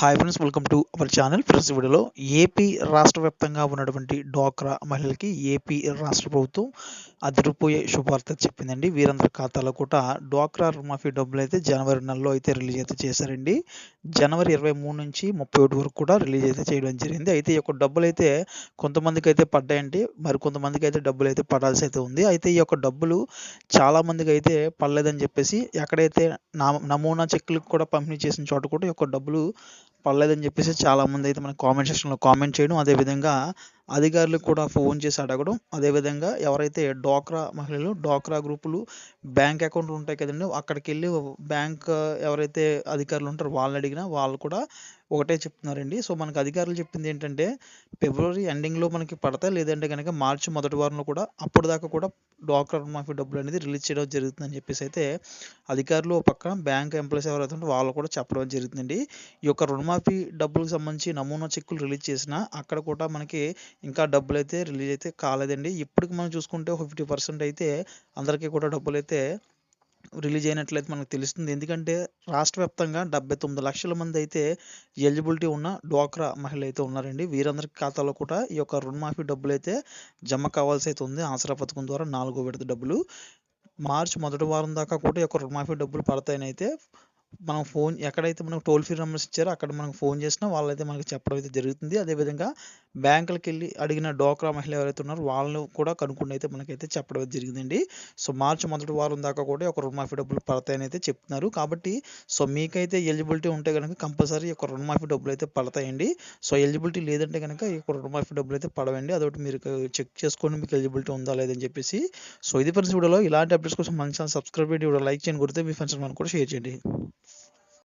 Hi friends welcome to our channel friends వీడియోలో AP రాష్ట్ర వ్యాప్తంగా ఉన్నటువంటి డ్వాక్రా మహిళలకి ఏపీ రాష్ట్ర ప్రభుత్వం అదిరిపోయే శుభార్త చెప్పిందండి. వీరందరి ఖాతాలో కూడా డ్వాక్రా రుణమాఫీ డబ్బులు అయితే జనవరి నెలలో అయితే రిలీజ్ అయితే చేశారండి. జనవరి ఇరవై మూడు నుంచి ముప్పై ఒకటి వరకు కూడా రిలీజ్ అయితే చేయడం జరిగింది. అయితే ఈ యొక్క డబ్బులు అయితే కొంతమందికి అయితే పడ్డాయండి. మరి కొంతమందికి అయితే డబ్బులు అయితే పడాల్సి అయితే ఉంది. అయితే ఈ యొక్క డబ్బులు చాలామందికి అయితే పడలేదని చెప్పేసి ఎక్కడైతే నా నమూనా చెక్కులకు కూడా పంపిణీ చేసిన చోట కూడా ఈ యొక్క డబ్బులు పడలేదని చెప్పేసి చాలామంది అయితే మన కామెంట్ సెక్షన్లో కామెంట్ చేయడం. అదేవిధంగా అధికారులకు కూడా ఫోన్ చేసి అడగడం. అదేవిధంగా ఎవరైతే డ్వాక్రా మహిళలు డ్వాక్రా గ్రూపులు బ్యాంక్ అకౌంట్లు ఉంటాయి కదండి అక్కడికి వెళ్ళి బ్యాంక్ ఎవరైతే అధికారులు ఉంటారో వాళ్ళని అడిగినా వాళ్ళు కూడా ఒకటే చెప్తున్నారండి. సో మనకు అధికారులు చెప్పింది ఏంటంటే ఫిబ్రవరి ఎండింగ్లో మనకి పడతాయి లేదంటే కనుక మార్చి మొదటి వారంలో కూడా అప్పటిదాకా దాకా కూడా డ్వాక్రా రుణమాఫీ డబ్బులు అనేది రిలీజ్ చేయడం జరుగుతుందని చెప్పేసి అయితే అధికారులు ఓ పక్కన బ్యాంక్ ఎంప్లాయీస్ ఎవరైతే ఉంటే వాళ్ళు కూడా చెప్పడం జరుగుతుందండి ఈ యొక్క రుణమాఫీ డబ్బులకు సంబంధించి నమూనా చెక్కులు రిలీజ్ చేసినా అక్కడ కూడా మనకి ఇంకా డబ్బులు అయితే రిలీజ్ అయితే కాలేదండి. ఇప్పటికి మనం చూసుకుంటే ఒక ఫిఫ్టీ పర్సెంట్ అయితే అందరికీ కూడా డబ్బులు అయితే రిలీజ్ అయినట్లయితే మనకు తెలుస్తుంది. ఎందుకంటే రాష్ట్ర వ్యాప్తంగా డెబ్బై తొమ్మిది లక్షల మంది అయితే ఎలిజిబిలిటీ ఉన్న డ్వాక్రా మహిళ అయితే ఉన్నారండి. వీరందరి ఖాతాలో కూడా ఈ యొక్క రుణమాఫీ డబ్బులు అయితే జమ కావాల్సి అయితే ఉంది. ఆసరా పథకం ద్వారా నాలుగో విడత డబ్బులు. మార్చి మొదటి వారం దాకా కూడా ఈ యొక్క రుణమాఫీ డబ్బులు పడతాయని అయితే మనం ఫోన్ ఎక్కడైతే మనకు టోల్ ఫ్రీ నెంబర్స్ ఇచ్చారో అక్కడ మనకు ఫోన్ చేసినా వాళ్ళైతే మనకి చెప్పడం అయితే జరుగుతుంది. అదేవిధంగా బ్యాంకులకు వెళ్ళి అడిగిన డోక్రా మహిళ ఎవరైతే ఉన్నారో వాళ్ళను కూడా కనుక్కుండి అయితే మనకైతే చెప్పడం జరిగిందండి. సో మార్చి మొదటి వారం దాకా కూడా ఒక రుణమాఫీ డబ్బులు పడతాయని అయితే చెప్తున్నారు. కాబట్టి సో మీకైతే ఎలిజిబిలిటీ ఉంటే కనుక కంపల్సరీ ఒక రుణమాఫీ డబ్బులు అయితే పడతాయండి. సో ఎలిజిబిలిటీ లేదంటే కనుక ఈ రుణమాఫీ డబ్బులు అయితే పడవండి. అదొకటి మీరు చెక్ చేసుకోండి మీకు ఎలిజిబిలిటీ ఉందా లేదని చెప్పేసి. సో ఇది ఫ్రెండ్స్ వీడియోలో. ఇలాంటి అప్డేట్స్ కోసం మంచి సబ్స్క్రైబ్ చేయండి. వీడియో లైక్ చేయండి. కొడితే మీ ఫ్రెండ్స్ మనం కూడా షేర్ చేయండి.